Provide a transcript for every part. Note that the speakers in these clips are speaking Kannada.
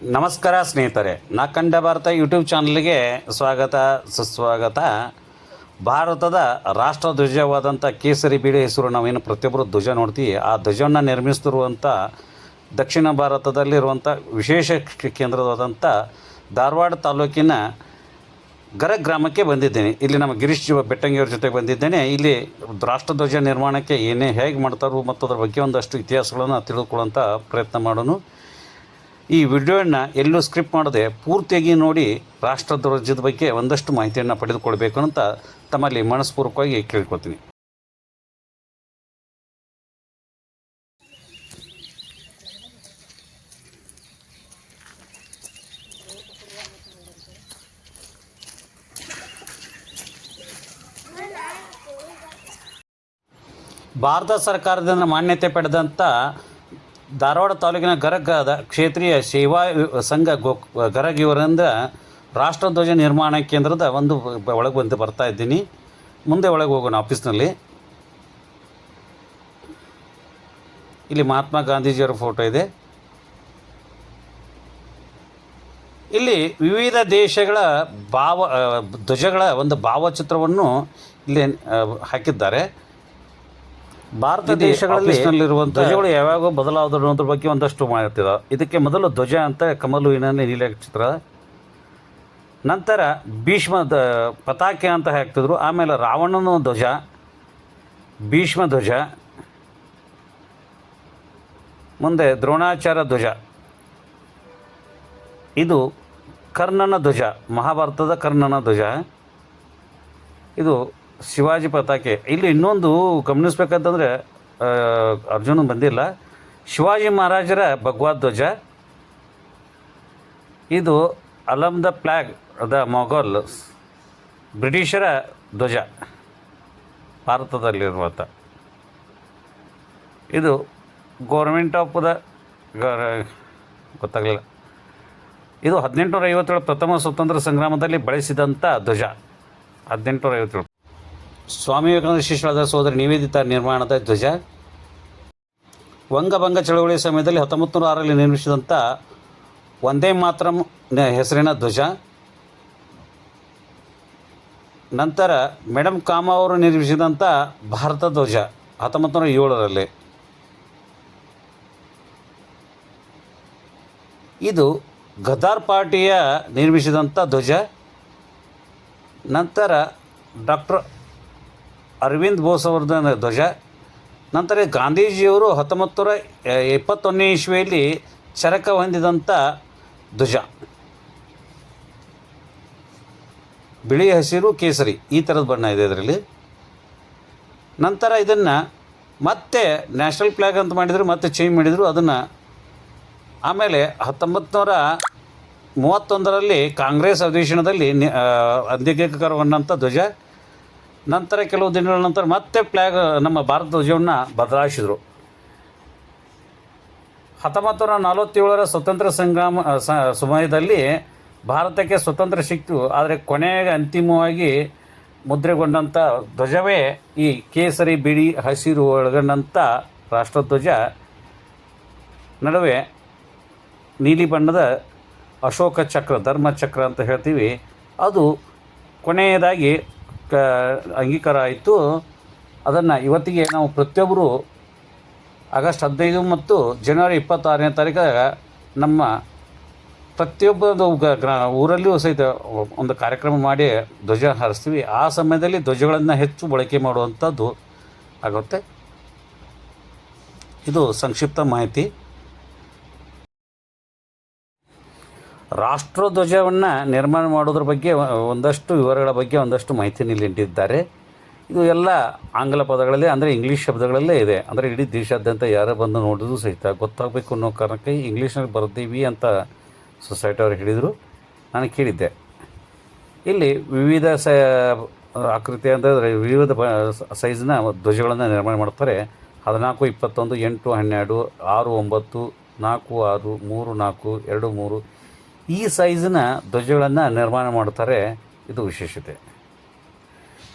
ನಮಸ್ಕಾರ ಸ್ನೇಹಿತರೆ, ನಾ ಕಂಡ ಭಾರತ ಯೂಟ್ಯೂಬ್ ಚಾನಲ್ಗೆ ಸ್ವಾಗತ, ಸುಸ್ವಾಗತ. ಭಾರತದ ರಾಷ್ಟ್ರ ಧ್ವಜವಾದಂಥ ಕೇಸರಿ ಬಿಳಿ ಹೆಸರು ನಾವೇನು ಪ್ರತಿಯೊಬ್ಬರು ಧ್ವಜ ನೋಡ್ತೀವಿ. ಆ ಧ್ವಜವನ್ನು ನಿರ್ಮಿಸ್ತಿರುವಂಥ ದಕ್ಷಿಣ ಭಾರತದಲ್ಲಿರುವಂಥ ವಿಶೇಷ ಕೇಂದ್ರವಾದಂಥ ಧಾರವಾಡ ತಾಲೂಕಿನ ಗರ ಗ್ರಾಮಕ್ಕೆ ಬಂದಿದ್ದೇನೆ. ಇಲ್ಲಿ ನಮ್ಮ ಗಿರೀಶ್ ಜೀವ ಬೆಟ್ಟಂಗಿಯವ್ರ ಜೊತೆ ಬಂದಿದ್ದೇನೆ. ಇಲ್ಲಿ ರಾಷ್ಟ್ರಧ್ವಜ ನಿರ್ಮಾಣಕ್ಕೆ ಏನೇ ಹೇಗೆ ಮಾಡ್ತಾರೋ ಮತ್ತು ಅದರ ಬಗ್ಗೆ ಒಂದಷ್ಟು ಇತಿಹಾಸಗಳನ್ನು ತಿಳಿದುಕೊಳ್ಳುವಂಥ ಪ್ರಯತ್ನ ಮಾಡೋಣ ಈ ವಿಡಿಯೋನ ಎಲ್ಲೂ ಸ್ಕ್ರಿಪ್ಟ್ ಮಾಡದೆ ಪೂರ್ತಿಯಾಗಿ ನೋಡಿ ರಾಷ್ಟ್ರಧ್ವಜದ ಬಗ್ಗೆ ಒಂದಷ್ಟು ಮಾಹಿತಿಯನ್ನು ಪಡೆದುಕೊಳ್ಬೇಕು ಅಂತ ತಮ್ಮಲ್ಲಿ ಮನಸ್ಪೂರ್ವಕವಾಗಿ ಕೇಳ್ಕೊತೀನಿ ಭಾರತ ಸರ್ಕಾರದಿಂದ ಮಾನ್ಯತೆ ಪಡೆದಂಥ ಧಾರವಾಡ ತಾಲೂಕಿನ ಗರಗದ ಕ್ಷೇತ್ರೀಯ ಸೇವಾ ಸಂಘ ಗೋ ಗರಗ್ ಇವರಿಂದ ರಾಷ್ಟ್ರಧ್ವಜ ನಿರ್ಮಾಣ ಕೇಂದ್ರದ ಒಂದು ಒಳಗೆ ಬಂದು ಬರ್ತಾ ಇದ್ದೀನಿ. ಮುಂದೆ ಒಳಗೆ ಹೋಗೋಣ ಆಫೀಸ್ನಲ್ಲಿ. ಇಲ್ಲಿ ಮಹಾತ್ಮ ಗಾಂಧೀಜಿಯವರ ಫೋಟೋ ಇದೆ. ಇಲ್ಲಿ ವಿವಿಧ ದೇಶಗಳ ಭಾವ, ಧ್ವಜಗಳ ಒಂದು ಭಾವಚಿತ್ರವನ್ನು ಇಲ್ಲಿ ಹಾಕಿದ್ದಾರೆ. ಭಾರತ ದೇಶಗಳಲ್ಲಿ ಧ್ವಜಗಳು ಯಾವಾಗ ಬದಲಾದರು ಅನ್ನೋದ್ರ ಬಗ್ಗೆ ಒಂದಷ್ಟು ಮಾಹಿತಿ ಇದೆ ಇದಕ್ಕೆ ಮೊದಲು ಧ್ವಜ ಅಂತ ಕಮಲು ಕಮಲುವಿನಲ್ಲಿ ನೀಲ ಚಿತ್ರ. ನಂತರ ಭೀಷ್ಮ ದ ಪತಾಕೆ ಅಂತ ಹಾಕ್ತಿದ್ರು. ಆಮೇಲೆ ರಾವಣನ ಧ್ವಜ ಭೀಷ್ಮ ಧ್ವಜ ಮುಂದೆ ದ್ರೋಣಾಚಾರ್ಯ ಧ್ವಜ. ಇದು ಕರ್ಣನ ಧ್ವಜ ಮಹಾಭಾರತದ ಕರ್ಣನ ಧ್ವಜ. ಇದು ಶಿವಾಜಿ ಪತಾಕೆ. ಇಲ್ಲಿ ಇನ್ನೊಂದು ಗಮನಿಸ್ಬೇಕಂತಂದರೆ ಅರ್ಜುನ ಬಂದಿಲ್ಲ. ಶಿವಾಜಿ ಮಹಾರಾಜರ ಭಗವದ್ ಧ್ವಜ ಇದು ಅಲಮ್ ದ ಫ್ಲ್ಯಾಗ್ ದ ಮೊಘಲ್ ಬ್ರಿಟಿಷರ ಧ್ವಜ ಭಾರತದಲ್ಲಿರುವಂಥ ಇದು ಗೌರ್ಮೆಂಟ್ ಆಫ್ ದ ಗೊತ್ತಾಗಲಿಲ್ಲ. ಇದು ಹದಿನೆಂಟುನೂರ ಐವತ್ತೇಳು ಪ್ರಥಮ ಸ್ವತಂತ್ರ ಸಂಗ್ರಾಮದಲ್ಲಿ ಬಳಸಿದಂಥ ಧ್ವಜ. ಹದಿನೆಂಟುನೂರ ಐವತ್ತೇಳು ಸ್ವಾಮಿ ವಿವೇಕಾನಂದ ಶಿಷ್ಯರಾದ ಸೋದರಿ ನಿವೇದಿತ ನಿರ್ಮಾಣದ ಧ್ವಜ. ವಂಗಭಂಗ ಚಳವಳಿ ಸಮಯದಲ್ಲಿ ಹತ್ತೊಂಬತ್ತು ನೂರ ಆರಲ್ಲಿ ನಿರ್ಮಿಸಿದಂಥ ಒಂದೇ ಮಾತ್ರ ಹೆಸರಿನ ಧ್ವಜ. ನಂತರ ಮೇಡಮ್ ಕಾಮ ಅವರು ನಿರ್ಮಿಸಿದಂಥ ಭಾರತ ಧ್ವಜ ಹತ್ತೊಂಬತ್ತು ನೂರ ಏಳರಲ್ಲಿ. ಇದು ಗದಾರ್ ಪಾರ್ಟಿಯ ನಿರ್ಮಿಸಿದಂಥ ಧ್ವಜ. ನಂತರ ಡಾಕ್ಟರ್ ಅರವಿಂದ್ ಬೋಸ್ ಅವ್ರದ ಧ್ವಜ. ನಂತರ ಗಾಂಧೀಜಿಯವರು ಹತ್ತೊಂಬತ್ತು ನೂರ ಇಪ್ಪತ್ತೊಂದನೇ ಇಸ್ವಿಯಲ್ಲಿ ಚರಕ ಹೊಂದಿದಂಥ ಧ್ವಜ. ಬಿಳಿ ಹಸಿರು ಕೇಸರಿ ಈ ಥರದ ಬಣ್ಣ ಇದೆ ಇದರಲ್ಲಿ ನಂತರ ಇದನ್ನು ಮತ್ತೆ ನ್ಯಾಷನಲ್ ಫ್ಲ್ಯಾಗ್ ಅಂತ ಮಾಡಿದರು, ಮತ್ತೆ ಚೇಂಜ್ ಮಾಡಿದರು. ಅದನ್ನು ಆಮೇಲೆ ಹತ್ತೊಂಬತ್ತು ನೂರ ಮೂವತ್ತೊಂದರಲ್ಲಿ ಕಾಂಗ್ರೆಸ್ ಅಧಿವೇಶನದಲ್ಲಿ ಅಂಗೀಕೃತಗೊಂಡಂಥ ಧ್ವಜ. ನಂತರ ಕೆಲವು ದಿನಗಳ ನಂತರ ಮತ್ತೆ ಫ್ಲ್ಯಾಗ್ ನಮ್ಮ ಭಾರತ ಧ್ವಜವನ್ನು ಬದಲಾಯಿಸಿದರು. ಹತ್ತೊಂಬತ್ತು ನೂರ ನಲವತ್ತೇಳರ ಸ್ವತಂತ್ರ ಸಂಗ್ರಾಮ ಸಮಯದಲ್ಲಿ ಭಾರತಕ್ಕೆ ಸ್ವತಂತ್ರ ಸಿಕ್ತು ಆದರೆ ಕೊನೆಗೆ ಅಂತಿಮವಾಗಿ ಮುದ್ರೆಗೊಂಡಂಥ ಧ್ವಜವೇ ಈ ಕೇಸರಿ, ಬಿಳಿ, ಹಸಿರು ಒಳಗೊಂಡಂಥ ರಾಷ್ಟ್ರಧ್ವಜ ನಡುವೆ ನೀಲಿ ಬಣ್ಣದ ಅಶೋಕ ಚಕ್ರ ಧರ್ಮಚಕ್ರ ಅಂತ ಹೇಳ್ತೀವಿ. ಅದು ಕೊನೆಯದಾಗಿ ಕ, ಅಂಗೀಕಾರ ಆಯಿತು. ಅದನ್ನು ಇವತ್ತಿಗೆ ನಾವು ಪ್ರತಿಯೊಬ್ಬರು ಆಗಸ್ಟ್ ಹದಿನೈದು ಮತ್ತು ಜನವರಿ ಇಪ್ಪತ್ತಾರನೇ ತಾರೀಕಾಗ ನಮ್ಮ ಪ್ರತಿಯೊಬ್ಬರು ಗ ಗ್ರಾ, ಊರಲ್ಲಿಯೂ ಸಹಿತ ಒಂದು ಕಾರ್ಯಕ್ರಮ ಮಾಡಿ ಧ್ವಜ ಹಾರಿಸ್ತೀವಿ. ಆ ಸಮಯದಲ್ಲಿ ಧ್ವಜಗಳನ್ನು ಹೆಚ್ಚು ಬಳಕೆ ಮಾಡುವಂಥದ್ದು ಆಗುತ್ತೆ. ಇದು ಸಂಕ್ಷಿಪ್ತ ಮಾಹಿತಿ. ರಾಷ್ಟ್ರಧ್ವಜವನ್ನು ನಿರ್ಮಾಣ ಮಾಡೋದ್ರ ಬಗ್ಗೆ ಒಂದಷ್ಟು ವಿವರಗಳ ಬಗ್ಗೆ ಒಂದಷ್ಟು ಮಾಹಿತಿ ಇಲ್ಲಿ ನೀಡಿದ್ದಾರೆ. ಇದು ಎಲ್ಲ ಆಂಗ್ಲ ಪದಗಳಲ್ಲಿ, ಅಂದರೆ ಇಂಗ್ಲೀಷ್ ಶಬ್ದಗಳಲ್ಲೇ ಇದೆ. ಅಂದರೆ ಇಡೀ ದೇಶಾದ್ಯಂತ ಯಾರೇ ಬಂದು ನೋಡಿದ್ರು ಸಹಿತ ಗೊತ್ತಾಗಬೇಕು ಅನ್ನೋ ಕಾರಣಕ್ಕೆ ಇಂಗ್ಲೀಷ್ನಲ್ಲಿ ಬರ್ತೀವಿ ಅಂತ ಸೊಸೈಟಿ ಅವರು ಹೇಳಿದರು. ನಾನು ಕೇಳಿದ್ದೆ. ಇಲ್ಲಿ ವಿವಿಧ ಸ, ಆಕೃತಿ ಅಂದರೆ ವಿವಿಧ ಸೈಜ್ನ ಧ್ವಜಗಳನ್ನು ನಿರ್ಮಾಣ ಮಾಡ್ತಾರೆ. ಹದಿನಾಲ್ಕು, ಇಪ್ಪತ್ತೊಂದು, ಎಂಟು, ಹನ್ನೆರಡು, ಆರು, ಒಂಬತ್ತು, ನಾಲ್ಕು, ಆರು, ಮೂರು, ನಾಲ್ಕು, ಎರಡು, ಮೂರು ಈ ಸೈಜಿನ ಧ್ವಜಗಳನ್ನು ನಿರ್ಮಾಣ ಮಾಡ್ತಾರೆ ಇದು ವಿಶೇಷತೆ.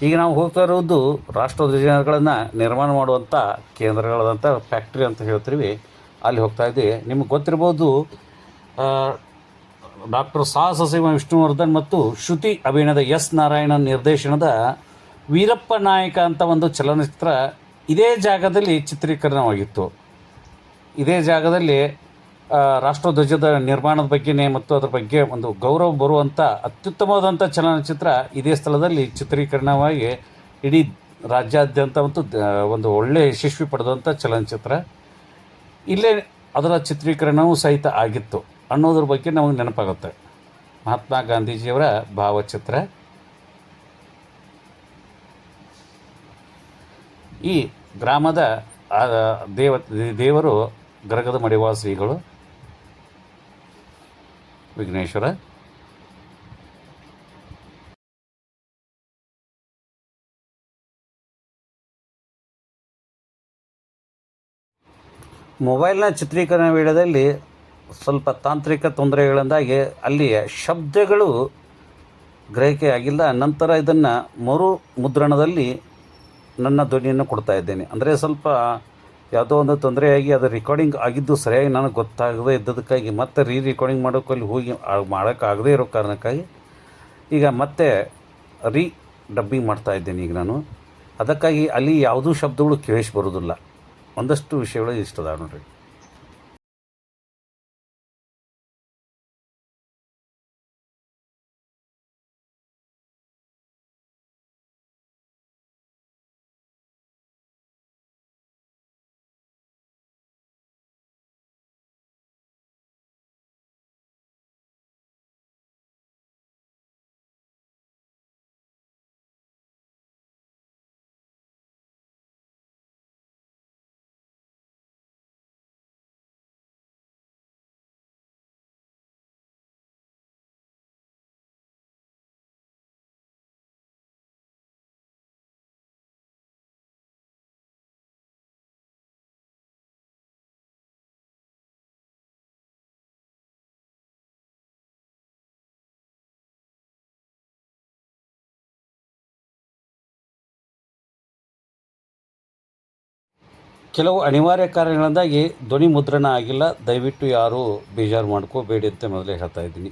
ಈಗ ನಾವು ಹೋಗ್ತಾ ಇರೋದು ರಾಷ್ಟ್ರಧ್ವಜಗಳನ್ನು ನಿರ್ಮಾಣ ಮಾಡುವಂಥ ಕೇಂದ್ರಗಳಾದಂಥ ಫ್ಯಾಕ್ಟ್ರಿ ಅಂತ ಹೇಳ್ತೀವಿ. ಅಲ್ಲಿ ಹೋಗ್ತಾ ಇದ್ದೀವಿ. ನಿಮಗೆ ಗೊತ್ತಿರ್ಬೋದು ಡಾಕ್ಟರ್ ಸಾಹಸಸಿಂಹ ವಿಷ್ಣುವರ್ಧನ್ ಮತ್ತು ಶ್ರುತಿ ಅಭಿನಯದ ಎಸ್ ನಾರಾಯಣ ನಿರ್ದೇಶನದ ವೀರಪ್ಪ ನಾಯಕ ಅಂತ ಒಂದು ಚಲನಚಿತ್ರ ಇದೇ ಜಾಗದಲ್ಲಿ ಚಿತ್ರೀಕರಣವಾಗಿತ್ತು. ಇದೇ ಜಾಗದಲ್ಲಿ ರಾಷ್ಟ್ರಧ್ವಜದ ನಿರ್ಮಾಣದ ಬಗ್ಗೆನೇ ಮತ್ತು ಅದರ ಬಗ್ಗೆ ಒಂದು ಗೌರವ ಬರುವಂಥ ಅತ್ಯುತ್ತಮವಾದಂಥ ಚಲನಚಿತ್ರ ಇದೇ ಸ್ಥಳದಲ್ಲಿ ಚಿತ್ರೀಕರಣವಾಗಿ ಇಡೀ ರಾಜ್ಯಾದ್ಯಂತ ಮತ್ತು ಒಂದು ಒಳ್ಳೆಯ ಯಶಸ್ವಿ ಪಡೆದಂಥ ಚಲನಚಿತ್ರ. ಇಲ್ಲೇ ಅದರ ಚಿತ್ರೀಕರಣವೂ ಸಹಿತ ಆಗಿತ್ತು ಅನ್ನೋದ್ರ ಬಗ್ಗೆ ನಮಗೆ ನೆನಪಾಗುತ್ತೆ. ಮಹಾತ್ಮ ಗಾಂಧೀಜಿಯವರ ಭಾವಚಿತ್ರ. ಈ ಗ್ರಾಮದ ದೇವ, ದೇವರು ಗರಗದ ಮಡಿವಾಳ ಶ್ರೀಗಳು. ವಿಘ್ನೇಶ್ವರ. ಮೊಬೈಲ್ನ ಚಿತ್ರೀಕರಣ ವೇಳೆಯಲ್ಲಿ ಸ್ವಲ್ಪ ತಾಂತ್ರಿಕ ತೊಂದರೆಗಳಿಂದಾಗಿ ಅಲ್ಲಿಯ ಶಬ್ದಗಳು ಗ್ರಹಿಕೆ ಆಗಿಲ್ಲ. ನಂತರ ಇದನ್ನು ಮರು ಮುದ್ರಣದಲ್ಲಿ ನನ್ನ ಧ್ವನಿಯನ್ನು ಕೊಡ್ತಾ ಇದ್ದೇನೆ. ಅಂದರೆ ಸ್ವಲ್ಪ ಯಾವುದೋ ಒಂದು ತೊಂದರೆಯಾಗಿ ಅದು ರೆಕಾರ್ಡಿಂಗ್ ಆಗಿದ್ದು ಸರಿಯಾಗಿ ನನಗೆ ಗೊತ್ತಾಗದೇ ಇದ್ದದಕ್ಕಾಗಿ ಮತ್ತೆ ರೀ ರೆಕಾರ್ಡಿಂಗ್ ಮಾಡೋಕ್ಕೆ ಅಲ್ಲಿ ಹೋಗಿ ಮಾಡೋಕ್ಕಾಗದೇ ಇರೋ ಕಾರಣಕ್ಕಾಗಿ ಈಗ ಮತ್ತೆ ರೀ ಡಬ್ಬಿಂಗ್ ಮಾಡ್ತಾ ಇದ್ದೇನೆ ಈಗ ನಾನು. ಅದಕ್ಕಾಗಿ ಅಲ್ಲಿ ಯಾವುದೂ ಶಬ್ದಗಳು ಕೇಳಿಸಿ ಬರೋದಿಲ್ಲ ಒಂದಷ್ಟು ವಿಷಯಗಳು ಇಷ್ಟದ ನೋಡ್ರಿ. ಕೆಲವು ಅನಿವಾರ್ಯ ಕಾರಣಗಳಿಂದಾಗಿ ಧ್ವನಿ ಮುದ್ರಣ ಆಗಿಲ್ಲ. ದಯವಿಟ್ಟು ಯಾರೂ ಬೇಜಾರು ಮಾಡ್ಕೋಬೇಡಿ ಅಂತ ಮೊದಲೇ ಹೇಳ್ತಾ ಇದ್ದೀನಿ.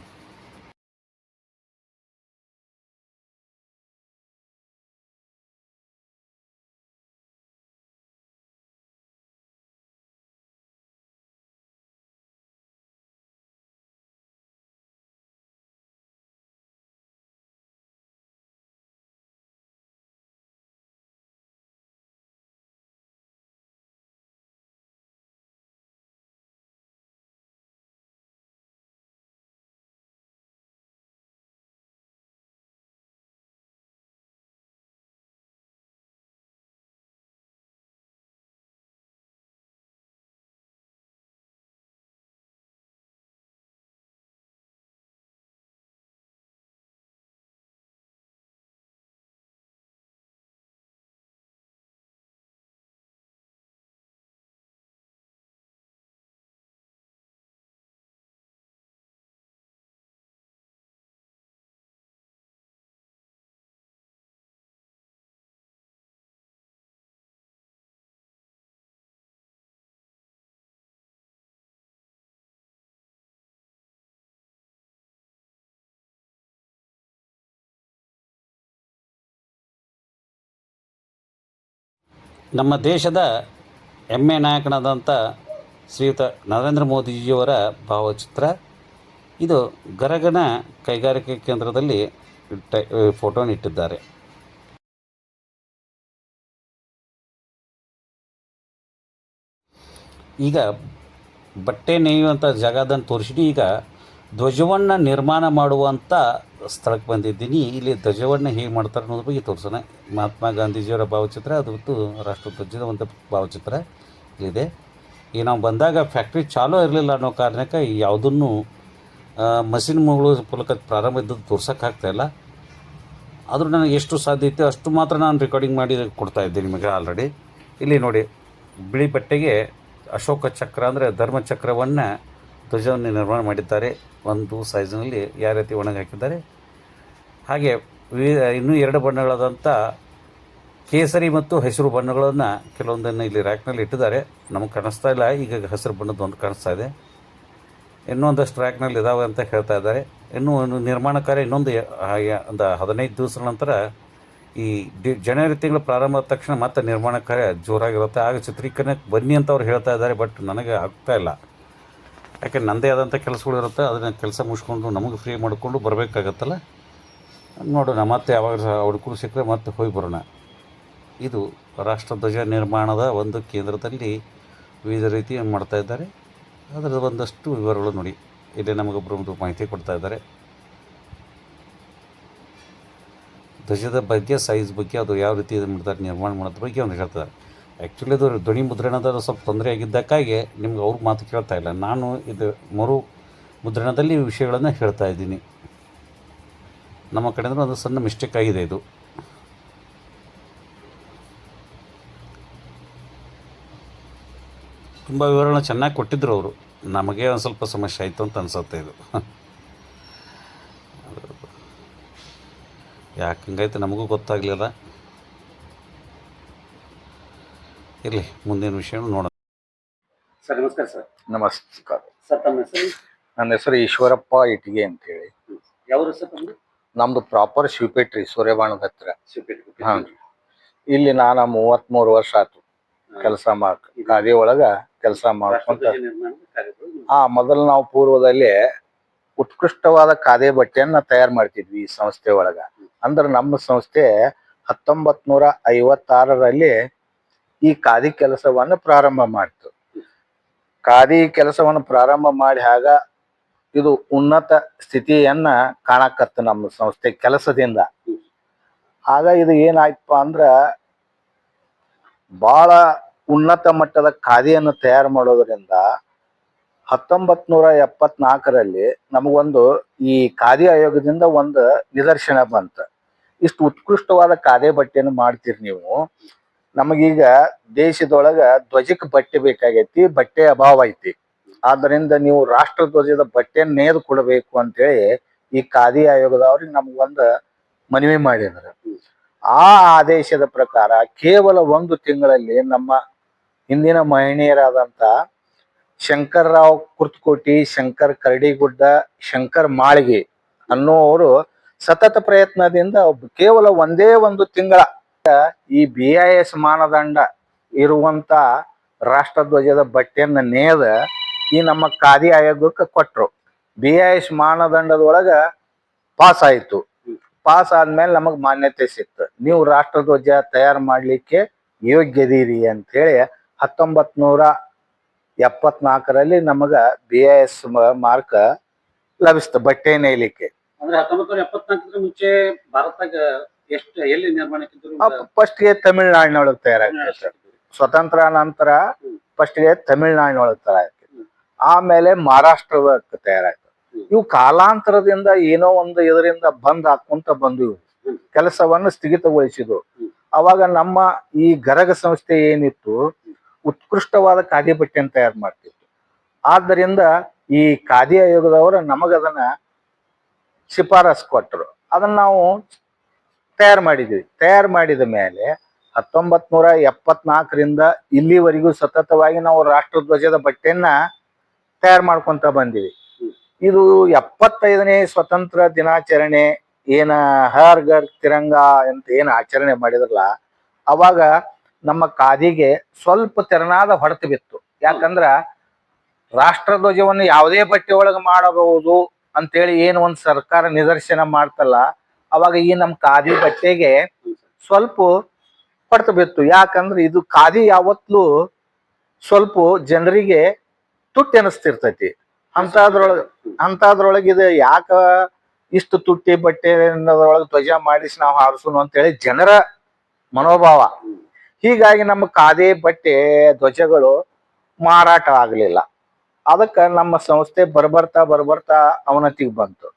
ನಮ್ಮ ದೇಶದ ಹೆಮ್ಮೆ ನಾಯಕನಾದಂಥ ಶ್ರೀಯುತ ನರೇಂದ್ರ ಮೋದಿಜಿಯವರ ಭಾವಚಿತ್ರ. ಇದು ಗರಗನ ಕೈಗಾರಿಕೆ ಕೇಂದ್ರದಲ್ಲಿ ಫೋಟೋನ ಇಟ್ಟಿದ್ದಾರೆ. ಈಗ ಬಟ್ಟೆ ನೇಯುವಂಥ ಜಾಗದನ್ನು ತೋರಿಸಿ ಈಗ ಧ್ವಜವನ್ನು ನಿರ್ಮಾಣ ಮಾಡುವಂಥ ಸ್ಥಳಕ್ಕೆ ಬಂದಿದ್ದೀನಿ. ಇಲ್ಲಿ ಧ್ವಜವನ್ನು ಹೇಗೆ ಮಾಡ್ತಾರೆ ಅನ್ನೋದ್ರ ಬಗ್ಗೆ ತೋರಿಸೋಣ. ಮಹಾತ್ಮ ಗಾಂಧೀಜಿಯವರ ಭಾವಚಿತ್ರ, ಅದು ಮತ್ತು ರಾಷ್ಟ್ರಧ್ವಜದ ಒಂದು ಭಾವಚಿತ್ರ ಇದೆ. ಈಗ ನಾವು ಬಂದಾಗ ಫ್ಯಾಕ್ಟ್ರಿ ಚಾಲೂ ಇರಲಿಲ್ಲ ಅನ್ನೋ ಕಾರಣಕ್ಕೆ ಯಾವುದನ್ನು ಮಷಿನ್ ಮಗಳು ಮೂಲಕ ಪ್ರಾರಂಭ ಇದ್ದದ್ದು ತೋರ್ಸೋಕ್ಕಾಗ್ತಾಯಿಲ್ಲ ಆದರೂ ನನಗೆ ಎಷ್ಟು ಸಾಧ್ಯತೆ ಅಷ್ಟು ಮಾತ್ರ ನಾನು ರೆಕಾರ್ಡಿಂಗ್ ಮಾಡಿ ಕೊಡ್ತಾ ಇದ್ದೀನಿ ನಿಮಗೆ ಆಲ್ರೆಡಿ ಇಲ್ಲಿ ನೋಡಿ, ಬಿಳಿ ಬಟ್ಟೆಗೆ ಅಶೋಕ ಚಕ್ರ ಅಂದರೆ ಧರ್ಮಚಕ್ರವನ್ನು ಧ್ವಜವನ್ನು ನಿರ್ಮಾಣ ಮಾಡಿದ್ದಾರೆ. ಒಂದು ಸೈಜ್ನಲ್ಲಿ ಯಾವ ರೀತಿ ಒಣಗಿ ಹಾಕಿದ್ದಾರೆ. ಹಾಗೆ ವಿವಿಧ ಇನ್ನೂ ಎರಡು ಬಣ್ಣಗಳಾದಂಥ ಕೇಸರಿ ಮತ್ತು ಹಸಿರು ಬಣ್ಣಗಳನ್ನು ಕೆಲವೊಂದನ್ನು ಇಲ್ಲಿ ರ್ಯಾಕ್ನಲ್ಲಿ ಇಟ್ಟಿದ್ದಾರೆ. ನಮಗೆ ಕಾಣಿಸ್ತಾ ಇಲ್ಲ. ಈಗ ಹಸಿರು ಬಣ್ಣದ ಒಂದು ಕಾಣಿಸ್ತಾ ಇದೆ. ಇನ್ನೊಂದಷ್ಟು ರ್ಯಾಕ್ನಲ್ಲಿ ಇದಾವೆ ಅಂತ ಹೇಳ್ತಾ ಇದ್ದಾರೆ. ಇನ್ನೂ ಇನ್ನು ನಿರ್ಮಾಣ ಕಾರ್ಯ ಇನ್ನೊಂದು ಒಂದು ಹದಿನೈದು ದಿವಸಗಳ ನಂತರ ಈ ಡಿ, ಜನವರಿ ತಿಂಗಳು ಪ್ರಾರಂಭ ಆದ ತಕ್ಷಣ ಮತ್ತೆ ನಿರ್ಮಾಣ ಕಾರ್ಯ ಜೋರಾಗಿರುತ್ತೆ. ಆಗ ಚಿತ್ರೀಕರಣಕ್ಕೆ ಬನ್ನಿ ಅಂತ ಅವ್ರು ಹೇಳ್ತಾ ಇದ್ದಾರೆ, ಬಟ್ ನನಗೆ ಆಗ್ತಾ ಇಲ್ಲ. ಯಾಕೆ ನನ್ನದೇ ಆದಂಥ ಕೆಲಸಗಳು ಇರುತ್ತೆ, ಅದನ್ನು ಕೆಲಸ ಮುಗಿಸ್ಕೊಂಡು ನಮಗೆ ಫ್ರೀ ಮಾಡಿಕೊಂಡು ಬರಬೇಕಾಗತ್ತಲ್ಲ? ನಾ ಮತ್ತೆ ಯಾವಾಗ ಹುಡುಕರು ಸಿಕ್ಕರೆ ಮತ್ತೆ ಹೋಗಿ ಬರೋಣ. ಇದು ರಾಷ್ಟ್ರಧ್ವಜ ನಿರ್ಮಾಣದ ಒಂದು ಕೇಂದ್ರದಲ್ಲಿ ವಿವಿಧ ರೀತಿ ಮಾಡ್ತಾ ಇದ್ದಾರೆ. ಅದರ ಒಂದಷ್ಟು ವಿವರಗಳು ನೋಡಿ. ಇಲ್ಲಿ ನಮಗೊಬ್ಬರು ಒಂದು ಮಾಹಿತಿ ಕೊಡ್ತಾ ಇದ್ದಾರೆ. ಧ್ವಜದ ಬಗ್ಗೆ ಸೈಜ್ ಬಗ್ಗೆ, ಅದು ಯಾವ ರೀತಿ ಇದು ಮಾಡ್ತಾರೆ, ನಿರ್ಮಾಣ ಮಾಡೋದ್ರ ಬಗ್ಗೆ ಒಂದು ಹೇಳ್ತಾರೆ ಆ್ಯಕ್ಚುಲಿ ಅದು ಧ್ವನಿ ಮುದ್ರಣದ ಸ್ವಲ್ಪ ತೊಂದರೆ ಆಗಿದ್ದಕ್ಕಾಗಿ ನಿಮ್ಗೆ ಅವ್ರ ಮಾತು ಕೇಳ್ತಾ ಇಲ್ಲ. ನಾನು ಇದು ಮರು ಮುದ್ರಣದಲ್ಲಿ ವಿಷಯಗಳನ್ನು ಹೇಳ್ತಾ ಇದ್ದೀನಿ. ನಮ್ಮ ಕಡೆಯಿಂದ ಒಂದು ಸಣ್ಣ ಮಿಸ್ಟೇಕ್ ಆಗಿದೆ ಇದು. ತುಂಬ ವಿವರಣೆ ಚೆನ್ನಾಗಿ ಕೊಟ್ಟಿದ್ದರು ಅವರು. ನಮಗೆ ಒಂದು ಸ್ವಲ್ಪ ಸಮಸ್ಯೆ ಆಯಿತು ಅಂತ ಅನ್ಸುತ್ತೆ ಇದು. ಯಾಕೆ ಹಂಗಾಯ್ತು ನಮಗೂ ಗೊತ್ತಾಗಲಿಲ್ಲ. ಇರಲಿ ಮುಂದಿನ ವಿಷಯ ನೋಡೋಣ. ಸರ್ ನಮಸ್ಕಾರ ಸರ್. ನಮಸ್ಕಾರ ಸರ್ ತಮ್ಮ ಹೆಸರು? ನನ್ನ ಹೆಸರು ಈಶ್ವರಪ್ಪ ಇಟ್ಟಿಗೆ ಅಂತೇಳಿ. ಹೇಳಿ ಸರ್ ತಮ್ಮದು ನಮ್ದು ಪ್ರಾಪರ್ ಶಿವಪೇಟ್ರಿ ಸೂರ್ಯಬಾಣದ ಹತ್ರ. ಶಿವಪೇಟೆ ಹಾ. ಇಲ್ಲಿ ನಾನು ಮೂವತ್ಮೂರು ವರ್ಷ ಆಯ್ತು ಕೆಲಸ ಮಾಡ್ ಗಾದಿ ಒಳಗ ಕೆಲಸ ಮಾಡ್ಕೊಂತ ಆ ಮೊದಲು ನಾವು ಪೂರ್ವದಲ್ಲಿ ಉತ್ಕೃಷ್ಟವಾದ ಖಾದಿ ಬಟ್ಟೆಯನ್ನ ತಯಾರು ಮಾಡ್ತಿದ್ವಿ ಈ ಸಂಸ್ಥೆ ಒಳಗ. ಅಂದ್ರೆ ನಮ್ಮ ಸಂಸ್ಥೆ ಹತ್ತೊಂಬತ್ ನೂರ ಐವತ್ತಾರರಲ್ಲಿ ಈ ಖಾದಿ ಕೆಲಸವನ್ನು ಪ್ರಾರಂಭ ಮಾಡಿತು. ಖಾದಿ ಕೆಲಸವನ್ನು ಪ್ರಾರಂಭ ಮಾಡಿ ಆಗ ಇದು ಉನ್ನತ ಸ್ಥಿತಿಯನ್ನ ಕಾಣಕತ್ತು ನಮ್ಮ ಸಂಸ್ಥೆ ಕೆಲಸದಿಂದ. ಆಗ ಇದು ಏನಾಯ್ತಪ್ಪ ಅಂದ್ರ ಬಹಳ ಉನ್ನತ ಮಟ್ಟದ ಖಾದಿಯನ್ನು ತಯಾರು ಮಾಡೋದ್ರಿಂದ ಹತ್ತೊಂಬತ್ ನೂರ ಎಪ್ಪತ್ನಾಲ್ಕರಲ್ಲಿ ನಮಗೊಂದು ಈ ಖಾದಿ ಆಯೋಗದಿಂದ ಒಂದು ನಿದರ್ಶನ ಬಂತ. ಇಷ್ಟು ಉತ್ಕೃಷ್ಟವಾದ ಖಾದಿ ಬಟ್ಟೆಯನ್ನು ಮಾಡ್ತೀರಿ ನೀವು. ನಮಗೀಗ ದೇಶದೊಳಗ ಧ್ವಜಕ್ಕೆ ಬಟ್ಟೆ ಬೇಕಾಗೈತಿ, ಬಟ್ಟೆ ಅಭಾವ ಐತಿ. ಆದ್ರಿಂದ ನೀವು ರಾಷ್ಟ್ರ ಧ್ವಜದ ಬಟ್ಟೆ ನೇದು ಕೊಡಬೇಕು ಅಂತೇಳಿ ಈ ಖಾದಿ ಆಯೋಗದವ್ರಿಗೆ ನಮ್ಗೊಂದು ಮನವಿ ಮಾಡಿದ್ರ. ಆ ಆದೇಶದ ಪ್ರಕಾರ ಕೇವಲ ಒಂದು ತಿಂಗಳಲ್ಲಿ ನಮ್ಮ ಹಿಂದಿನ ಮಹಿಳೆಯರಾದಂತ ಶಂಕರ್ರಾವ್ ಕುರ್ತಕೋಟಿ, ಶಂಕರ್ ಕರಡಿಗುಡ್ಡ, ಶಂಕರ್ ಮಾಳಿಗೆ ಅನ್ನೋರು ಸತತ ಪ್ರಯತ್ನದಿಂದ ಕೇವಲ ಒಂದೇ ಒಂದು ತಿಂಗಳ ಈ ಬಿ ಮಾನದಂಡ ಇರುವಂತ ರಾಷ್ಟ್ರಧ್ವಜದ ಬಟ್ಟೆಯನ್ನ ನೇದ ಈ ನಮ್ಮ ಖಾದಿ ಆಯೋಗಕ್ಕೆ ಕೊಟ್ರು. ಬಿ ಐ ಎಸ್ ಮಾನದಂಡದೊಳಗ ಪಾಸ್ ಆಯಿತು. ಪಾಸ್ ಆದ್ಮೇಲೆ ನಮಗ್ ಮಾನ್ಯತೆ ಸಿಕ್ತು. ನೀವು ರಾಷ್ಟ್ರಧ್ವಜ ತಯಾರು ಮಾಡ್ಲಿಕ್ಕೆ ಯೋಗ್ಯದೀರಿ ಅಂತೇಳಿ ಹತ್ತೊಂಬತ್ ನೂರ ಎಪ್ಪತ್ನಾಲ್ಕರಲ್ಲಿ ನಮಗ ಬಿ ಐ ಎಸ್ ಮಾರ್ಕ್ ಲಭಿಸ್ತು ಬಟ್ಟೆ ನೇಯಲಿಕ್ಕೆ. ಅಂದ್ರೆ ಹತ್ತೊಂಬತ್ತು ನೂರ ಎಪ್ಪತ್ನಾಲ್ಕರ ಮುಂಚೆ ಭಾರತಾಗ ಎಷ್ಟು ಎಲ್ಲಿ ನಿರ್ಮಾಣಕ್ಕಿದ್ರು ಫಸ್ಟ್ಗೆ ತಮಿಳ್ನಾಡಿನೊಳಗೆ ತಯಾರಾಗ್ತೈತೆ ಸ್ವತಂತ್ರ ನಂತರ ಫಸ್ಟ್ಗೆ ತಮಿಳ್ನಾಡಿನೊಳಗೆ ತಯಾರಾಗ್ತದೆ ಆಮೇಲೆ ಮಹಾರಾಷ್ಟ್ರದ ತಯಾರಾಗ್ತದೆ ಇವು ಕಾಲಾಂತರದಿಂದ ಏನೋ ಒಂದು ಇದರಿಂದ ಬಂದ್ ಹಾಕೊಂತ ಬಂದು ಕೆಲಸವನ್ನು ಸ್ಥಗಿತಗೊಳಿಸಿದ್ರು ಅವಾಗ ನಮ್ಮ ಈ ಗರಗ ಸಂಸ್ಥೆ ಏನಿತ್ತು ಉತ್ಕೃಷ್ಟವಾದ ಖಾದಿ ಬಟ್ಟೆಯನ್ನು ತಯಾರು ಮಾಡ್ತಿತ್ತು. ಆದ್ದರಿಂದ ಈ ಖಾದಿ ಆಯೋಗದವರು ನಮಗದನ್ನ ಶಿಫಾರಸ್ ಕೊಟ್ಟರು. ಅದನ್ನ ನಾವು ತಯಾರು ಮಾಡಿದ್ವಿ ತಯಾರು ಮಾಡಿದ ಮೇಲೆ ಹತ್ತೊಂಬತ್ ನೂರ ಎಪ್ಪತ್ನಾಲ್ಕರಿಂದ ಇಲ್ಲಿವರೆಗೂ ಸತತವಾಗಿ ನಾವು ರಾಷ್ಟ್ರಧ್ವಜದ ಬಟ್ಟೆಯನ್ನ ತಯಾರು ಮಾಡ್ಕೊಂತ ಬಂದಿವಿ. ಇದು ಎಪ್ಪತ್ತೈದನೇ ಸ್ವತಂತ್ರ ದಿನಾಚರಣೆ, ಏನ ಹರ್ ಗರ್ ತಿರಂಗ ಅಂತ ಏನ್ ಆಚರಣೆ ಮಾಡಿದ್ರಲ್ಲ, ಅವಾಗ ನಮ್ಮ ಖಾದಿಗೆ ಸ್ವಲ್ಪ ತೆರನಾದ ಹೊಡೆತ ಬಿತ್ತು. ಯಾಕಂದ್ರ ರಾಷ್ಟ್ರಧ್ವಜವನ್ನು ಯಾವುದೇ ಬಟ್ಟೆ ಒಳಗೆ ಮಾಡಬಹುದು ಅಂತೇಳಿ ಏನು ಒಂದು ಸರ್ಕಾರ ನಿದರ್ಶನ ಮಾಡ್ತಲ್ಲ ಅವಾಗ ಈ ನಮ್ಮ ಖಾದಿ ಬಟ್ಟೆಗೆ ಸ್ವಲ್ಪ ಹೊಡೆತ ಬಿತ್ತು. ಯಾಕಂದ್ರೆ ಇದು ಖಾದಿ ಯಾವತ್ಲೂ ಸ್ವಲ್ಪ ಜನರಿಗೆ ತುಟ್ಟಿ ಅನಿಸ್ತಿರ್ತೈತಿ. ಅಂತದ್ರೊಳಗ ಅಂತದ್ರೊಳಗ ಇದು ಯಾಕ ಇಷ್ಟು ತುಟ್ಟಿ ಬಟ್ಟೆ ಧ್ವಜ ಮಾಡಿಸಿ ನಾವು ಹಾರಿಸೋಣ ಅಂತೇಳಿ ಜನರ ಮನೋಭಾವ. ಹೀಗಾಗಿ ನಮ್ಮ ಖಾದಿ ಬಟ್ಟೆ ಧ್ವಜಗಳು ಮಾರಾಟ ಆಗಲಿಲ್ಲ. ಅದಕ್ಕ ನಮ್ಮ ಸಂಸ್ಥೆ ಬರ್ಬರ್ತಾ ಬರ್ಬರ್ತಾ ಅವನತಿಗೆ ಬಂತು.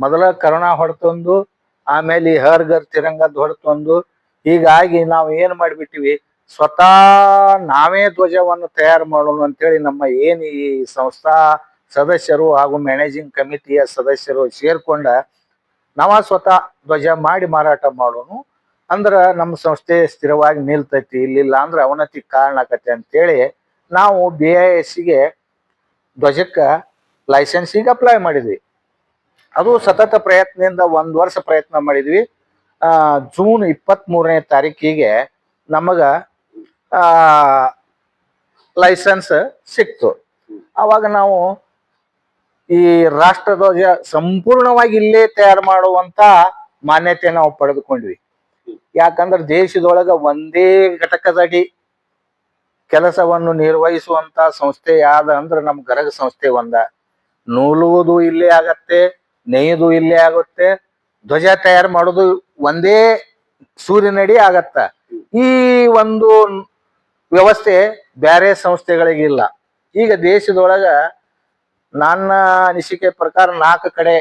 ಮೊದಲ ಕರೋನಾ ಹೊಡ್ತೊಂದು ಆಮೇಲೆ ಈ ಹರ್ಗರ್ ತಿರಂಗದ್ ಹೊಡ್ತೊಂದು ಹೀಗಾಗಿ ನಾವು ಏನ್ ಮಾಡ್ಬಿಟ್ಟಿವಿ? ಸ್ವತಃ ನಾವೇ ಧ್ವಜವನ್ನು ತಯಾರು ಮಾಡೋಣ ಅಂತೇಳಿ ನಮ್ಮ ಏನು ಈ ಸಂಸ್ಥಾ ಸದಸ್ಯರು ಹಾಗೂ ಮ್ಯಾನೇಜಿಂಗ್ ಕಮಿಟಿಯ ಸದಸ್ಯರು ಸೇರ್ಕೊಂಡ ನಾವ ಸ್ವತಃ ಧ್ವಜ ಮಾಡಿ ಮಾರಾಟ ಮಾಡೋಣ. ಅಂದ್ರ ನಮ್ಮ ಸಂಸ್ಥೆ ಸ್ಥಿರವಾಗಿ ನಿಲ್ತೈತಿ, ಇಲ್ಲಿಲ್ಲ ಅಂದ್ರೆ ಅವನತಿ ಕಾರಣ ಆಕತಿ ಅಂತೇಳಿ ನಾವು ಬಿ ಐ ಎಸ್ಗೆ ಧ್ವಜಕ್ಕ ಲೈಸೆನ್ಸಿಗೆ ಅಪ್ಲೈ ಮಾಡಿದ್ವಿ. ಅದು ಸತತ ಪ್ರಯತ್ನದಿಂದ ಒಂದು ವರ್ಷ ಪ್ರಯತ್ನ ಮಾಡಿದ್ವಿ. ಜೂನ್ ಇಪ್ಪತ್ತ್ ಮೂರನೇ ತಾರೀಕಿಗೆ ನಮಗ ಲೈಸೆನ್ಸ್ ಸಿಕ್ತು. ಅವಾಗ ನಾವು ಈ ರಾಷ್ಟ್ರಧ್ವಜ ಸಂಪೂರ್ಣವಾಗಿ ಇಲ್ಲೇ ತಯಾರು ಮಾಡುವಂತ ಮಾನ್ಯತೆ ನಾವು ಪಡೆದುಕೊಂಡ್ವಿ. ಯಾಕಂದ್ರೆ ದೇಶದೊಳಗ ಒಂದೇ ಘಟಕದಡಿ ಕೆಲಸವನ್ನು ನಿರ್ವಹಿಸುವಂತ ಸಂಸ್ಥೆ ಯಾವ್ದ ಅಂದ್ರೆ ನಮ್ ಗರಗ ಸಂಸ್ಥೆ ಒಂದ. ನೂಲುವುದು ಇಲ್ಲೇ ಆಗತ್ತೆ ನೇಯ್ದು ಇಲ್ಲೇ ಆಗುತ್ತೆ. ಧ್ವಜ ತಯಾರು ಮಾಡೋದು ಒಂದೇ ಸೂರ್ಯನಡಿ ಆಗತ್ತ. ಈ ಒಂದು ವ್ಯವಸ್ಥೆ ಬೇರೆ ಸಂಸ್ಥೆಗಳಿಗಿಲ್ಲ ಈಗ ದೇಶದೊಳಗ ನನ್ನ ಅನಿಸಿಕೆ ಪ್ರಕಾರ ನಾಲ್ಕು ಕಡೆ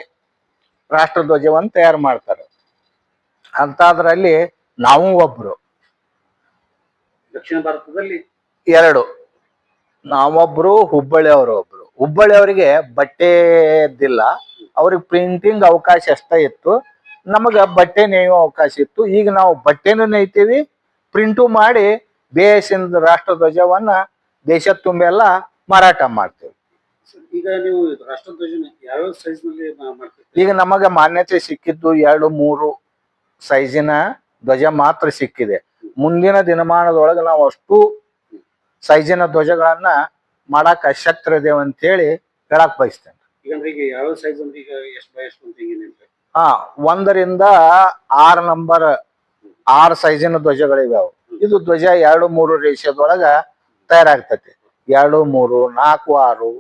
ರಾಷ್ಟ್ರಧ್ವಜವನ್ನು ತಯಾರು ಮಾಡ್ತಾರೆ. ಅಂತಾದ್ರಲ್ಲಿ ನಾವು ಒಬ್ರು. ದಕ್ಷಿಣ ಭಾರತದಲ್ಲಿ? ಎರಡು. ನಾವೊಬ್ರು ಹುಬ್ಬಳ್ಳಿ ಅವರು ಒಬ್ರು. ಹುಬ್ಬಳ್ಳಿ ಅವರಿಗೆ ಬಟ್ಟೆ ಇದ್ದಿಲ್ಲ. ಅವ್ರಿಗೆ ಪ್ರಿಂಟಿಂಗ್ ಅವಕಾಶ ಅಷ್ಟೇ ಇತ್ತು. ನಮಗ ಬಟ್ಟೆ ನೇಯುವ ಅವಕಾಶ ಇತ್ತು. ಈಗ ನಾವು ಬಟ್ಟೆನೂ ನೇಯ್ತೀವಿ ಪ್ರಿಂಟು ಮಾಡಿ ಬೇಸಿನ ರಾಷ್ಟ್ರ ಧ್ವಜವನ್ನ ದೇಶ ತುಂಬೆಲ್ಲ ಮಾರಾಟ ಮಾಡ್ತೇವೆ. ಈಗ ನೀವು ಸೈಜ್ನಲ್ಲಿ ಈಗ ನಮಗ ಮಾನ್ಯತೆ ಸಿಕ್ಕಿದ್ದು ಎರಡು ಮೂರು ಸೈಜಿನ ಧ್ವಜ ಮಾತ್ರ ಸಿಕ್ಕಿದೆ. ಮುಂದಿನ ದಿನಮಾನದೊಳಗೆ ನಾವು ಅಷ್ಟು ಸೈಜಿನ ಧ್ವಜಗಳನ್ನ ಮಾಡಾಕ ಶಕ್ತರಿದ್ದೇವೆ ಅಂತೇಳಿ ಹೇಳಕ್ ಬಯಸ್ತೇನೆ. ಈಗ ಅಂದ್ರೆ ಈಗ ಯಾವ್ಯಾವ ಸೈಜ್ ಅಂದ್ರೆ ಈಗ ಎಷ್ಟು ಬೈ ಎಷ್ಟು ಅಂತ? ಹಿಂಗೇನಿಲ್ರಿ ಹಾ ಒಂದರಿಂದ ಆರ್ ನಂಬರ್ ಆರ್ ಸೈಜಿನ ಧ್ವಜಗಳಿವೆ ಇದು ಧ್ವಜ ಎರಡು ಮೂರು ರೇಷದೊಳಗ ತಯಾರಾಗ್ತತಿ. ಎರಡು ಮೂರು ನಾಲ್ಕು ಆರು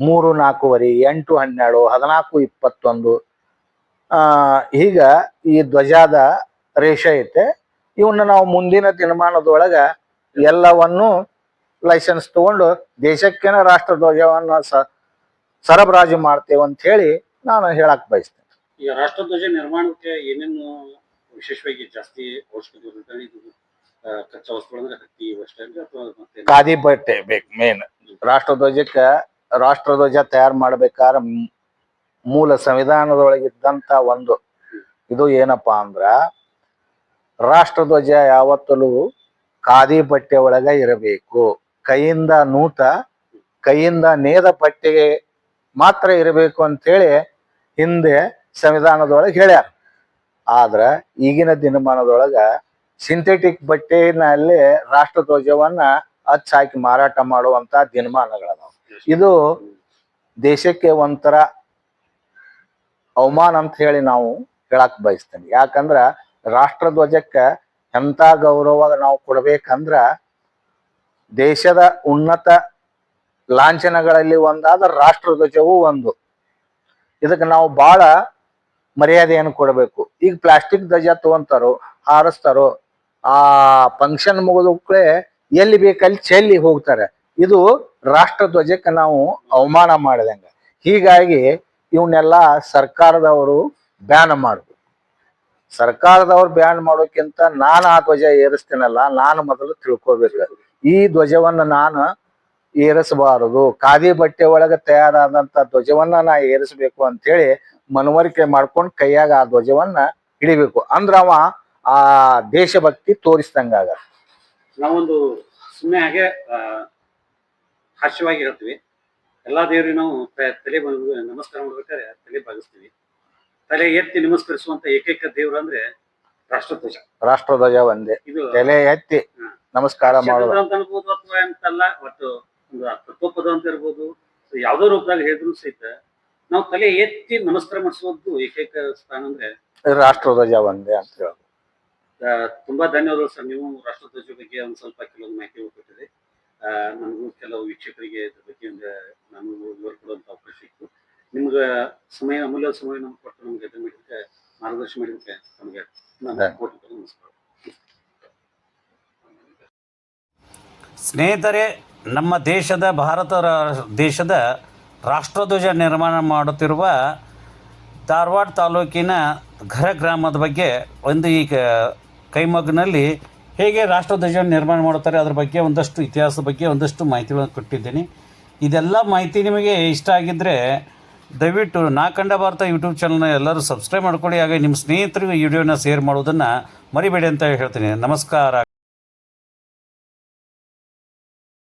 ಮೂರು ನಾಲ್ಕುವರಿ ಎಂಟು ಹನ್ನೆರಡು ಹದಿನಾಲ್ಕು ಇಪ್ಪತ್ತೊಂದು ಆ ಈಗ ಈ ಧ್ವಜದ ರೇಷ ಐತೆ. ಇವನ್ನ ನಾವು ಮುಂದಿನ ದಿನಮಾನದೊಳಗ ಎಲ್ಲವನ್ನು ಲೈಸೆನ್ಸ್ ತಗೊಂಡು ದೇಶಕ್ಕೇನ ರಾಷ್ಟ್ರ ಧ್ವಜವನ್ನ ಸ ಸರಬರಾಜು ಮಾಡ್ತೇವೆ ಅಂತ ಹೇಳಿ ನಾನು ಹೇಳಕ್ ಬಯಸ್ತೇನೆ. ಈಗ ರಾಷ್ಟ್ರಧ್ವಜ ನಿರ್ಮಾಣಕ್ಕೆ ಏನೇನು ವಿಶೇಷವಾಗಿ ಜಾಸ್ತಿ ಕಚ್ಚಾ ಹತ್ತಿ ಅಷ್ಟೇ ಖಾದಿ ಬಟ್ಟೆ ಬೇಕು ಮೇನ್ ರಾಷ್ಟ್ರಧ್ವಜಕ್ಕ ರಾಷ್ಟ್ರಧ್ವಜ ತಯಾರು ಮಾಡ್ಬೇಕಾದ್ರ ಮೂಲ ಸಂವಿಧಾನದೊಳಗಿದ್ದಂತ ಒಂದು. ಇದು ಏನಪ್ಪಾ ಅಂದ್ರ ರಾಷ್ಟ್ರಧ್ವಜ ಯಾವತ್ತಲೂ ಖಾದಿ ಬಟ್ಟೆ ಒಳಗ ಇರಬೇಕು. ಕೈಯಿಂದ ನೂತ, ಕೈಯಿಂದ ನೇದ ಪಟ್ಟಿಗೆ ಮಾತ್ರ ಇರಬೇಕು ಅಂತೇಳಿ ಹಿಂದೆ ಸಂವಿಧಾನದೊಳಗೆ ಹೇಳ್ಯಾರ. ಆದ್ರ ಈಗಿನ ದಿನಮಾನದೊಳಗ ಸಿಂಥೆಟಿಕ್ ಬಟ್ಟೆನಲ್ಲಿ ರಾಷ್ಟ್ರಧ್ವಜವನ್ನ ಹಚ್ಚ ಹಾಕಿ ಮಾರಾಟ ಮಾಡುವಂತ ದಿನಮಾನಗಳದಾವ. ಇದು ದೇಶಕ್ಕೆ ಒಂಥರ ಅವಮಾನ ಅಂತ ಹೇಳಿ ನಾವು ಹೇಳಕ್ ಬಯಸ್ತೇನೆ. ಯಾಕಂದ್ರ ರಾಷ್ಟ್ರಧ್ವಜಕ್ಕ ಎಂತ ಗೌರವ ನಾವು ಕೊಡ್ಬೇಕಂದ್ರ ದೇಶದ ಉನ್ನತ ಲಾಂಛನಗಳಲ್ಲಿ ಒಂದಾದ ರಾಷ್ಟ್ರಧ್ವಜವೂ ಒಂದು. ಇದಕ್ಕೆ ನಾವು ಬಹಳ ಮರ್ಯಾದೆಯನ್ನು ಕೊಡಬೇಕು. ಈಗ ಪ್ಲಾಸ್ಟಿಕ್ ಧ್ವಜ ತಗೊಂತಾರೋ, ಹಾರಿಸ್ತಾರೋ, ಆ ಫಂಕ್ಷನ್ ಮುಗಿದಕ್ಕೇ ಎಲ್ಲಿ ಬೇಕಲ್ಲಿ ಚೆಲ್ಲಿ ಹೋಗ್ತಾರೆ. ಇದು ರಾಷ್ಟ್ರ ಧ್ವಜಕ್ಕೆ ನಾವು ಅವಮಾನ ಮಾಡಿದಂಗ. ಹೀಗಾಗಿ ಇವನ್ನೆಲ್ಲ ಸರ್ಕಾರದವರು ಬ್ಯಾನ್ ಮಾಡಬೇಕು. ಸರ್ಕಾರದವ್ರು ಬ್ಯಾನ್ ಮಾಡೋಕ್ಕಿಂತ ನಾನು ಆ ಧ್ವಜ ಏರಿಸ್ತೇನಲ್ಲ, ನಾನು ಮೊದಲು ತಿಳ್ಕೊಬೇಕು. ಈ ಧ್ವಜವನ್ನ ನಾನು ಏರಿಸಬಾರದು. ಖಾದಿ ಬಟ್ಟೆ ಒಳಗೆ ತಯಾರಾದಂತ ಧ್ವಜವನ್ನ ನಾ ಏರಿಸಬೇಕು ಅಂತೇಳಿ ಮನವರಿಕೆ ಮಾಡ್ಕೊಂಡು ಕೈಯಾಗ ಆ ಧ್ವಜವನ್ನ ಹಿಡಿಬೇಕು. ಅಂದ್ರ ಅವ ಆ ದೇಶಭಕ್ತಿ ತೋರಿಸ್ದಂಗಾಗ ನಾವೊಂದು ಸುಮ್ಮನೆ ಹಾಗೆ ಹರ್ಷವಾಗಿ ಹಾಸ್ಯವಾಗಿ ಹೇಳ್ತೀವಿ. ಎಲ್ಲಾ ದೇವರಿಗೆ ನಾವು ತಲೆ ನಮಸ್ಕಾರ ಮಾಡ್ಬೇಕಾದ್ರೆ ತಲೆ ಬಾಗಿಸ್ತೀವಿ. ತಲೆ ಎತ್ತಿ ನಮಸ್ಕರಿಸುವಂತ ಏಕೈಕ ದೇವರು ಅಂದ್ರೆ ರಾಷ್ಟ್ರಧ್ವಜ. ರಾಷ್ಟ್ರಧ್ವಜ ಒಂದೇ. ಇದು ತಲೆ ಎತ್ತಿ ನಮಸ್ಕಾರ ಮಾಡೋದು ಅನ್ಬೋದು ಅಥವಾ ಅಂತಲ್ಲ ಒಟ್ಟು ಒಂದು ತತ್ವಪದ ಅಂತ ಇರ್ಬೋದು. ಯಾವ್ದೋ ರೂಪದಾಗ ಹೇಳಿದ್ರು ಸಹಿತ ನಾವು ತಲೆ ಎತ್ತಿ ನಮಸ್ಕಾರ ಮಾಡಿಸೋದು ಏಕೈಕ ಸ್ಥಾನ ಅಂದ್ರೆ ರಾಷ್ಟ್ರಧ್ವಜ ಒಂದೇ ಅಂತ ಹೇಳೋದು ತುಂಬಾ ಧನ್ಯವಾದಗಳು ಸರ್. ನೀವು ರಾಷ್ಟ್ರಧ್ವಜ ಬಗ್ಗೆ ಒಂದು ಸ್ವಲ್ಪ ಕೆಲವೊಂದು ಮಾಹಿತಿ ಕೊಟ್ಟಿದೆ ನನಗೂ ಕೆಲವು ವೀಕ್ಷಕರಿಗೆ ಇದ್ರ ಬಗ್ಗೆ ಒಂದು ನಾನು ವಿವರ ಕೊಡುವಂತ ಅವಕಾಶ ಇತ್ತು. ನಿಮ್ಗೆ ಸಮಯ ಅಮೂಲ್ಯ ಸಮಯ ನಮ್ಗೆ ಕೊಟ್ಟು ನಮ್ಗೆ ಮಾರ್ಗದರ್ಶನ ಮಾಡಿದಕ್ಕೆ ನಮಗೆ ನಾನು ಧನ್ಯ- ಕೋಟಿ ಕೋಟಿ ನಮಸ್ಕಾರ ಸ್ನೇಹಿತರೆ, ನಮ್ಮ ದೇಶದ, ಭಾರತ ದೇಶದ ರಾಷ್ಟ್ರಧ್ವಜ ನಿರ್ಮಾಣ ಮಾಡುತ್ತಿರುವ ಧಾರವಾಡ ತಾಲೂಕಿನ ಘರ ಗ್ರಾಮದ ಬಗ್ಗೆ ಒಂದು ಈಗ ಕೈಮಗ್ನಲ್ಲಿ ಹೇಗೆ ರಾಷ್ಟ್ರಧ್ವಜ ನಿರ್ಮಾಣ ಮಾಡುತ್ತಾರೆ, ಅದರ ಬಗ್ಗೆ ಒಂದಷ್ಟು ಇತಿಹಾಸದ ಬಗ್ಗೆ ಒಂದಷ್ಟು ಮಾಹಿತಿಗಳನ್ನು ಕೊಟ್ಟಿದ್ದೀನಿ. ಇದೆಲ್ಲ ಮಾಹಿತಿ ನಿಮಗೆ ಇಷ್ಟ ಆಗಿದ್ದರೆ ದಯವಿಟ್ಟು ನಾಕಂಡ ಭಾರತ ಯೂಟ್ಯೂಬ್ ಚಾನಲ್ನ ಎಲ್ಲರೂ ಸಬ್ಸ್ಕ್ರೈಬ್ ಮಾಡ್ಕೊಳ್ಳಿ, ಹಾಗೆ ನಿಮ್ಮ ಸ್ನೇಹಿತರಿಗೂ ಈ ವಿಡಿಯೋನ ಶೇರ್ ಮಾಡೋದನ್ನು ಮರಿಬೇಡಿ ಅಂತ ಹೇಳ್ತೀನಿ. ನಮಸ್ಕಾರ.